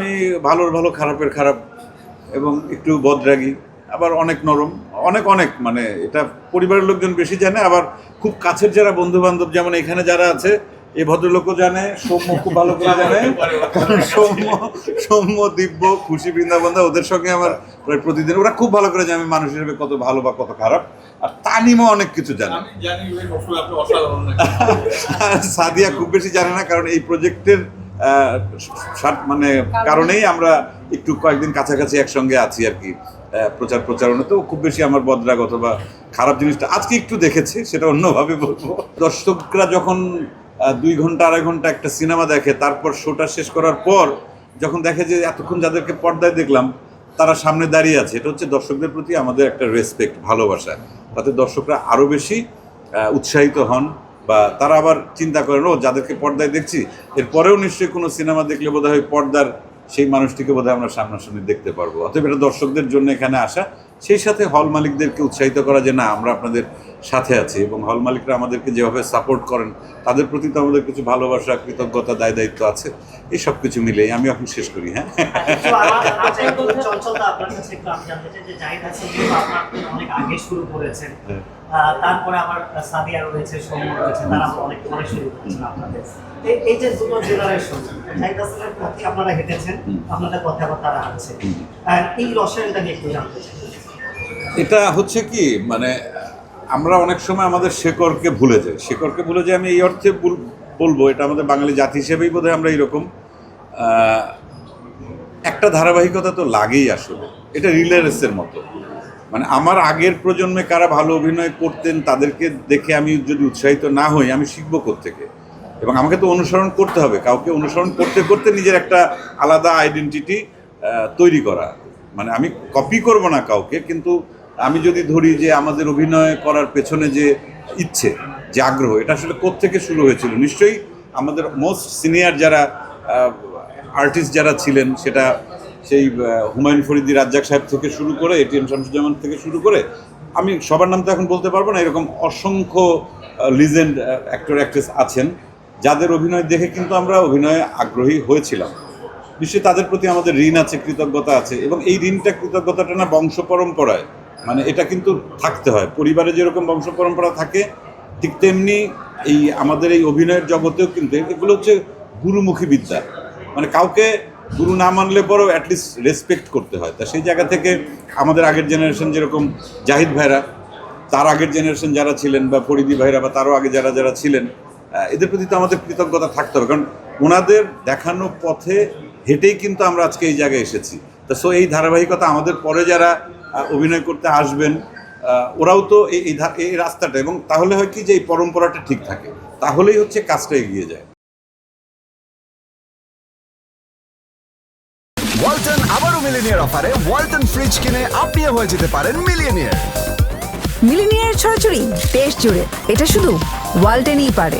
আমি ভালোর ভালো খারাপের খারাপ এবং একটু বদরাগী আবার অনেক নরম অনেক অনেক মানে এটা পরিবারের লোকজন বেশি জানে আবার খুব কাছের যারা বন্ধু বান্ধব যেমন এখানে যারা আছে এই ভদ্রলোকও জানে সৌম্য খুব ভালো করে জানে। সৌম্য সৌম্য দিব্য খুশি বৃন্দাবন্ধা ওদের সঙ্গে আমার প্রায় প্রতিদিন ওরা খুব ভালো করে জানে মানুষ হিসেবে কত ভালো বা কত খারাপ আর তানিমও অনেক কিছু জানে। সাদিয়া খুব বেশি জানে না কারণ এই প্রজেক্টের মানে কারণেই আমরা একটু কয়েকদিন কাছাকাছি একসঙ্গে আছি আর কি প্রচার প্রচারণা। তো খুব বেশি আমার বদরাগ অথবা খারাপ জিনিসটা আজকে একটু দেখেছি সেটা অন্যভাবে বলব। দর্শকরা যখন দুই ঘণ্টা আড়াই ঘণ্টা একটা সিনেমা দেখে তারপর শোটা শেষ করার পর যখন দেখে যে এতক্ষণ যাদেরকে পর্দায় দেখলাম তারা সামনে দাঁড়িয়ে আছে এটা হচ্ছে দর্শকদের প্রতি আমাদের একটা রেসপেক্ট ভালোবাসা। তাতে দর্শকরা আরও বেশি উৎসাহিত হন। বা তারা আবার চিন্তা করেন, ও, যাদেরকে পর্দায় দেখছি, এরপরেও নিশ্চয়ই কোনো সিনেমা দেখলে বোধহয় পর্দার সেই মানুষটিকে বোধহয় আমরা সামনাসামনি দেখতে পারব। অতএব এটা দর্শকদের জন্য এখানে আসা। সেই সাথে হল মালিকদেরকে উৎসাহিত করা যে, না, আমরা আপনাদের সাথে আছি এবং হল মালিকরা আমাদেরকে যেভাবে সাপোর্ট করেন তাদের প্রতি তো আমাদের কিছু ভালোবাসা কৃতজ্ঞতা দায় দায়িত্ব আছে। এই সব কিছু মিলেই আমি এখন শেষ করি হ্যাঁ? একটু আমার একটু চঞ্চলতা আপনার কাছে একটু আমি জানতে চাই যে জাহিদ হাসান কিন্তু আপনার অনেক আগে শুরু করেছেন আহ, তারপরে আবার সাদিয়া রয়েছে সৌম্য রয়েছে তারা অনেক পরে শুরু করেছেন আপনাদের। এই- এই যে দুটো জেনারেশন জাহিদ পথে আপনারা হেঁটেছেন আপনাদের পথে আবার তারা আছে এই রসায়নটা নিয়ে একটু জানতে চাই। এটা হচ্ছে কি মানে আমরা অনেক সময় আমাদের শেকড়কে ভুলে যাই। শেকড়কে ভুলে যাই আমি এই অর্থে বল- বলব, এটা আমাদের বাঙালি জাতি হিসেবেই বোধহয় আমরা এইরকম। একটা ধারাবাহিকতা তো লাগেই আসলে, এটা রিলে রেসের মতো। মানে আমার আগের প্রজন্মে কারা ভালো অভিনয় করতেন তাদেরকে দেখে আমি যদি উৎসাহিত না হই, আমি শিখব থেকে এবং আমাকে তো অনুসরণ করতে হবে, কাউকে অনুসরণ করতে করতে নিজের একটা আলাদা আইডেন্টিটি তৈরি করা। মানে আমি কপি করব না কাউকে, কিন্তু আমি যদি ধরি যে আমাদের অভিনয় করার পেছনে যে ইচ্ছে, যে আগ্রহ, এটা আসলে কোত্থেকে শুরু হয়েছিল? নিশ্চয়ই আমাদের মোস্ট সিনিয়র যারা আর্টিস্ট যারা ছিলেন, সেটা সেই হুমায়ুন ফরিদি, রাজ্জাক সাহেব থেকে শুরু করে এটিএম শামসুজ্জামান থেকে শুরু করে, আমি সবার নাম তো এখন বলতে পারব না, এরকম অসংখ্য লিজেন্ড অ্যাক্টর অ্যাক্ট্রেস আছেন, যাদের অভিনয় দেখে কিন্তু আমরা অভিনয়ে আগ্রহী হয়েছিলাম। নিশ্চয়ই তাদের প্রতি আমাদের ঋণ আছে, কৃতজ্ঞতা আছে, এবং এই ঋণটা, কৃতজ্ঞতাটা না বংশ পরম্পরায় মানে এটা কিন্তু থাকতে হয়। পরিবারে যেরকম বংশ পরম্পরা থাকে, ঠিক তেমনি এই আমাদের এই অভিনয়ের জগতেও কিন্তু এগুলো হচ্ছে গুরুমুখী বিদ্যা। মানে কাউকে গুরু না মানলে পরেও অ্যাটলিস্ট রেসপেক্ট করতে হয়। তা সেই জায়গা থেকে আমাদের আগের জেনারেশন যেরকম জাহিদ ভাইরা, তার আগের জেনারেশন যারা ছিলেন বা ফরিদি ভাইরা বা তারও আগে যারা যারা ছিলেন এদের প্রতি তো আমাদের কৃতজ্ঞতা থাকতে হবে। কারণ ওনাদের দেখানো পথে হেঁটেই কিন্তু আমরা আজকে এই জায়গায় এসেছি। তা সো এই ধারাবাহিকতা আমাদের পরে যারা অভিনয় করতে আসবেন আহ, ওরাও তো এই এই এই রাস্তাটা। এবং তাহলে হয় কি যে এই পরম্পরাটা ঠিক থাকে। তাহলেই হচ্ছে কাজটা এগিয়ে যায়। ওয়ালটন আবারও মিলিনিয়ার অফারে ওয়ালটন ফ্রিজ কিনে আপনিও হয়ে যেতে পারেন মিলিয়নিয়ার মিলিনিয়ার ছড়াছড়ি দেশ জুড়ে। এটা শুধু ওয়ালটেনই পারে।